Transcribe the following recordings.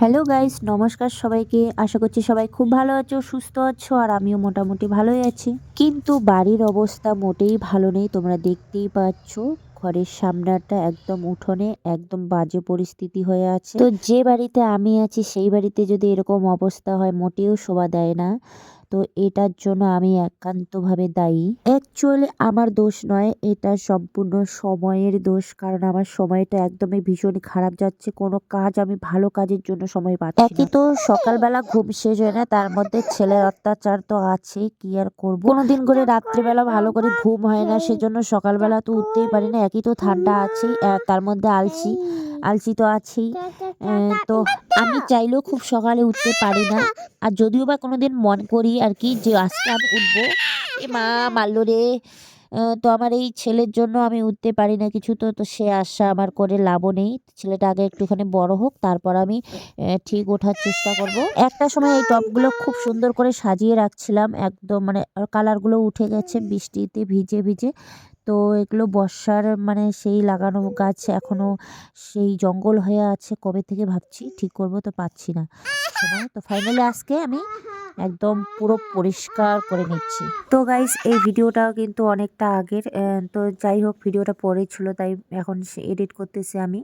Hello guys নমস্কার সবাইকে। আশা করছি সবাই খুব ভালো আছো, সুস্থ আছো, আর আমিও মোটামুটি ভালোই আছি। কিন্তু বাড়ির অবস্থা মোটেই ভালো নেই, তোমরা দেখতেই পাচ্ছ। ঘরের সামনাটা একদম উঠোনে, একদম বাজে পরিস্থিতি হয়ে আছে। তো যে বাড়িতে আমি আছি, সেই বাড়িতে যদি এরকম অবস্থা হয়, মোটেও শোভা দেয় না। তো এটার জন্য আমি একান্তভাবে দায়ী। অ্যাকচুয়ালি আমার দোষ নয়, এটা সম্পূর্ণ সময়ের দোষ, কারণ আমার সময়টা একদমই ভীষণ খারাপ যাচ্ছে। কোনো কাজ আমি ভালো কাজের জন্য সময় পাচ্ছি একই তো সকালবেলা ঘুম শেষ হয় না, তার মধ্যে ছেলের অত্যাচার তো আছেই, কি আর করব? কোনোদিন করে রাত্রিবেলা ভালো করে ঘুম হয় না, সেজন্য সকালবেলা তো উঠতেই পারি না। একই তো ঠান্ডা আছেই তার মধ্যে আলসি আলসি তো আছেই। তো আমি চাইলেও খুব সকালে উঠতে পারি না। আর যদিও বা কোনো দিন মন করি আর কি যে আজকে আমি উঠবো। এ মা মারলো রে। তো আমার এই ছেলের জন্য আমি উঠতে পারি না কিছু তো তো সে আশা আমার করে লাভও নেই। ছেলেটা আগে একটুখানি বড় হোক, তারপর আমি ঠিক ওঠার চেষ্টা করব। একটা সময় এই টপগুলো খুব সুন্দর করে সাজিয়ে রাখছিলাম, একদম মানে কালারগুলো উঠে গেছে, বৃষ্টিতে ভিজে ভিজে। তো এগুলো বর্ষার মানে সেই লাগানো গাছ এখনও সেই জঙ্গল হয়ে আছে, কবে থেকে ভাবছি ঠিক করব তো পাচ্ছি না। তো ফাইনালি আজকে আমি একদম পুরো পরিষ্কার করে নিচ্ছি। তো গাইস এই ভিডিওটাও কিন্তু অনেকটা আগের তো যাই হোক, ভিডিওটা পরে ছিল, তাই এখন এডিট করতেছি আমি।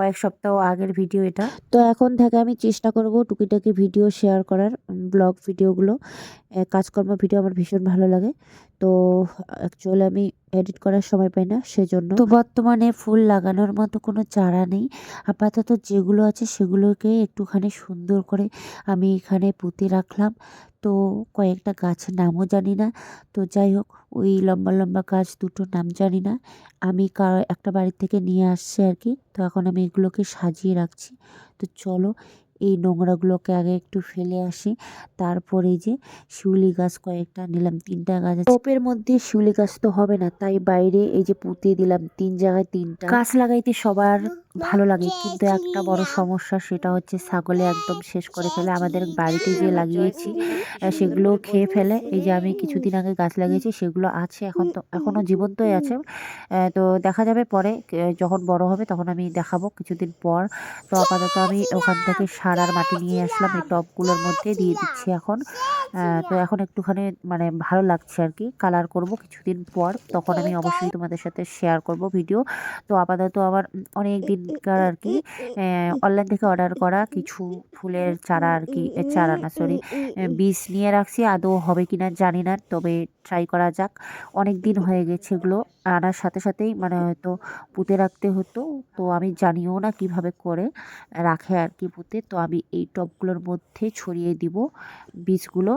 কয়েক সপ্তাহ আগের ভিডিও এটা। তো এখন থেকে আমি চেষ্টা করব টুকিটাকি ভিডিও শেয়ার করার ব্লগ ভিডিওগুলো কাজকর্ম ভিডিও আমার ভীষণ ভালো লাগে। তো অ্যাকচুয়ালি আমি এডিট করার সময় পাই না, সেজন্য। তো বর্তমানে ফুল লাগানোর মতো কোনো চারা নেই। আপাতত যেগুলো আছে সেগুলোকে একটুখানি সুন্দর করে আমি এখানে পুঁতে রাখলাম। তো কয়েকটা গাছের নামও জানি না। তো যাই হোক, ওই লম্বা লম্বা গাছ দুটো নাম জানি না। আমি একটা বাড়ি থেকে নিয়ে আসছি আর কি। তো এখন আমি এগুলোকে সাজিয়ে রাখছি। তো চলো এই নোংরাগুলোকে আগে একটু ফেলে আসি। তারপরে এই যে শিউলি গাছ কয়েকটা নিলাম, তিনটা গাছ টপের মধ্যে শিউলি গাছ তো হবে না, তাই বাইরে এই যে পুঁতে দিলাম, তিন জায়গায় তিনটা। গাছ লাগাইতে সবার ভালো লাগে। কিন্তু একটা বড় সমস্যা সেটা হচ্ছে ছাগলে একদম শেষ করে ফেলে। আমাদের বাড়িতে যে লাগিয়েছি সেগুলো খেয়ে ফেলে। এই যে আমি কিছুদিন আগে গাছ লাগিয়েছি সেগুলো আছে এখন তো এখনও জীবন্তই আছে। তো দেখা যাবে পরে যখন বড় হবে তখন আমি দেখাবো কিছুদিন পর। তো আপাতত আমি ওখান থেকে সার আর মাটি নিয়ে আসলাম এই টবগুলোর মধ্যে দিয়ে দিচ্ছি এখন। তো এখন একটুখানি মানে ভালো লাগছে আর কি। কালার করব কিছুদিন পর। তখন আমি অবশ্যই তোমাদের সাথে শেয়ার করব ভিডিও তো আপাতত আমার অনেক দিনকার আর কি অনলাইন থেকে অর্ডার করা কিছু ফুলের চারা আর কি চারা না সরি বীজ নিয়ে রাখছি। আদৌ হবে কি না জানি না তবে ট্রাই করা যাক। অনেক দিন হয়ে গেছে এগুলো আনার সাথে সাথেই মানে হয়তো পুঁতে রাখতে হতো। তো আমি জানিও না কীভাবে করে রাখে আর কি পুঁতে। তো আমি এই টবগুলোর মধ্যে ছড়িয়ে দিব বীজগুলো।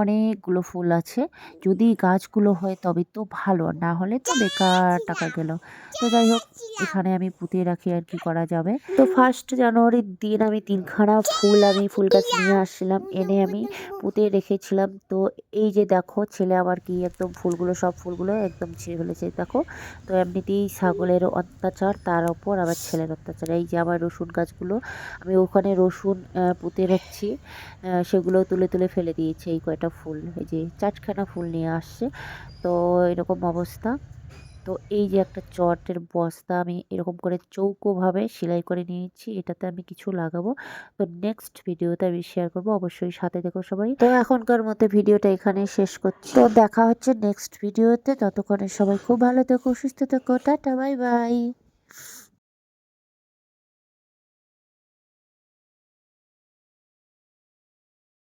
অনেকগুলো ফুল আছে। যদি গাছগুলো হয় তবে তো ভালো, না হলে তো বেকার টাকা গেল। তো যাই হোক, এখানে আমি পুঁতে রাখি আর কি করা যাবে। তো ফার্স্ট জানুয়ারির দিন আমি তিনখানা ফুল আমি ফুল গাছ নিয়ে আসছিলাম, এনে আমি পুঁতে রেখেছিলাম। তো এই যে দেখো, ছেলে আবার কি একদম ফুলগুলো, সব ফুলগুলো একদম ছিঁড়ে ফেলেছে, দেখো। তো এমনিতেই ছাগলের অত্যাচার, তার ওপর আবার ছেলের অত্যাচার। এই যে আমার রসুন গাছগুলো, আমি ওখানে রসুন পুঁতে রাখছি সেগুলো তুলে তুলে ফেলে দিয়েছে। এই কয়টা ফুল, এই যে চারখানা ফুল নিয়ে আসছে। তো এরকম অবস্থা। তো এই যে একটা চটের বস্তা আমি এরকম করে চৌকোভাবে সেলাই করে নিয়েছি, এটাতে আমি কিছু লাগাবো। তো নেক্সট ভিডিওতে আমি শেয়ার করব, অবশ্যই সাথে দেখো সবাই। তো এখনকার মতো ভিডিওটা এখানে শেষ করছি। তো দেখা হচ্ছে নেক্সট ভিডিওতে ততক্ষণে সবাই খুব ভালো থেকো, সুস্থ থেকো, টাটা বাই বাই